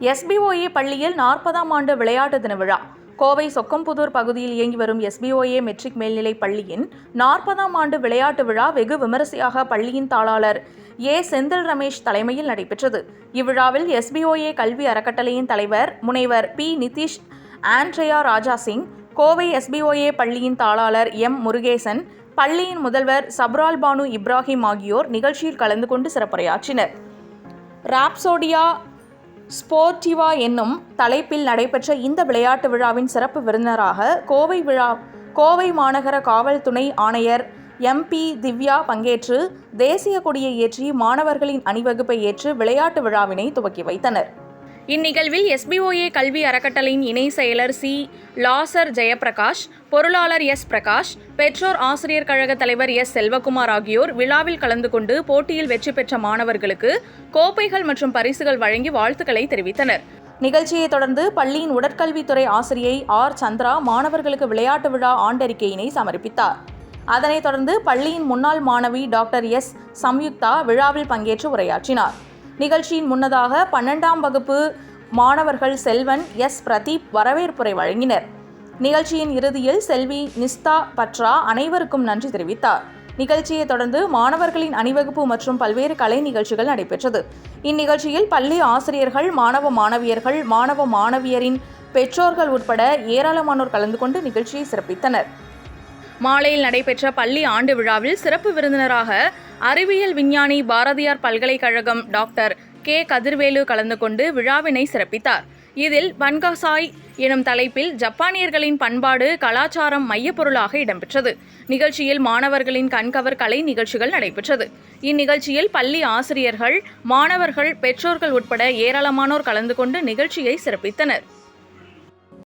SPOA பள்ளியில் நாற்பதாம் ஆண்டு விளையாட்டு தின விழா. கோவை சொக்கம்புதூர் பகுதியில் இயங்கி வரும் எஸ்பிஓஏ மெட்ரிக் மேல்நிலைப் பள்ளியின் நாற்பதாம் ஆண்டு விளையாட்டு விழா வெகு விமரிசையாக பள்ளியின் தாளாளர் ஏ. செந்தில் ரமேஷ் தலைமையில் நடைபெற்றது. இவ்விழாவில் எஸ்பிஓஏ கல்வி அறக்கட்டளையின் தலைவர் முனைவர் P. Nitish Andrea Raja Singh Kovai SPOA பள்ளியின் தாளாளர் எம். முருகேசன் பள்ளியின் முதல்வர் சப்ரால் பானு இப்ராஹிம் ஆகியோர் நிகழ்ச்சியில் கலந்து கொண்டு சிறப்புரையாற்றினர். ராப்சோடியா ஸ்போர்டிவா என்னும் தலைப்பில் நடைபெற்ற இந்த விளையாட்டு விழாவின் சிறப்பு விருந்தினராக கோவை விழா கோவை மாநகர காவல் துணை ஆணையர் எம்பி திவ்யா பங்கேற்று தேசிய கொடியை ஏற்றி மாணவர்களின் அணிவகுப்பை ஏற்று விளையாட்டு விழாவினை துவக்கி வைத்தனர். இந்நிகழ்வில் எஸ்பிஓஏ கல்வி அறக்கட்டளையின் இணை செயலர் சி லாசர் ஜெயப்பிரகாஷ் பொருளாளர் எஸ் பிரகாஷ் பெற்றோர் ஆசிரியர் கழக தலைவர் எஸ் செல்வகுமார் ஆகியோர் விழாவில் கலந்து கொண்டு போட்டியில் வெற்றி பெற்ற மாணவர்களுக்கு கோப்பைகள் மற்றும் பரிசுகள் வழங்கி வாழ்த்துக்களை தெரிவித்தனர். நிகழ்ச்சியை தொடர்ந்து பள்ளியின் உடற்கல்வித்துறை ஆசிரியை ஆர் சந்திரா மாணவர்களுக்கு விளையாட்டு விழா ஆண்டறிக்கையினை சமர்ப்பித்தார். அதனைத் தொடர்ந்து பள்ளியின் முன்னாள் மாணவி டாக்டர் எஸ் சம்யுக்தா விழாவில் பங்கேற்று உரையாற்றினார். நிகழ்ச்சியின் முன்னதாக பன்னெண்டாம் வகுப்பு மாணவர்கள் செல்வன் எஸ் பிரதீப் வரவேற்புரை வழங்கினர். நிகழ்ச்சியின் இறுதியில் செல்வி நிஸ்தா பட்ரா அனைவருக்கும் நன்றி தெரிவித்தார். நிகழ்ச்சியை தொடர்ந்து மாணவர்களின் அணிவகுப்பு மற்றும் பல்வேறு கலை நிகழ்ச்சிகள் நடைபெற்றது. இந்நிகழ்ச்சியில் பள்ளி ஆசிரியர்கள் மாணவ மாணவியர்கள் மாணவ மாணவியரின் பெற்றோர்கள் உட்பட ஏராளமானோர் கலந்து கொண்டு நிகழ்ச்சியை சிறப்பித்தனர். மாலையில் நடைபெற்ற பள்ளி ஆண்டு விழாவில் சிறப்பு விருந்தினராக அறிவியல் விஞ்ஞானி பாரதியார் பல்கலைக்கழகம் டாக்டர் கே. கதிர்வேலு கலந்து கொண்டு விழாவினை சிறப்பித்தார். இதில் பன்காசாய் எனும் தலைப்பில் ஜப்பானியர்களின் பண்பாடு கலாச்சாரம் மையப்பொருளாக இடம்பெற்றது. நிகழ்ச்சியில் மாணவர்களின் கண்கவர் கலை நிகழ்ச்சிகள் நடைபெற்றது. இந்நிகழ்ச்சியில் பள்ளி ஆசிரியர்கள் மாணவர்கள் பெற்றோர்கள் உட்பட ஏராளமானோர் கலந்து கொண்டு நிகழ்ச்சியை சிறப்பித்தனர்.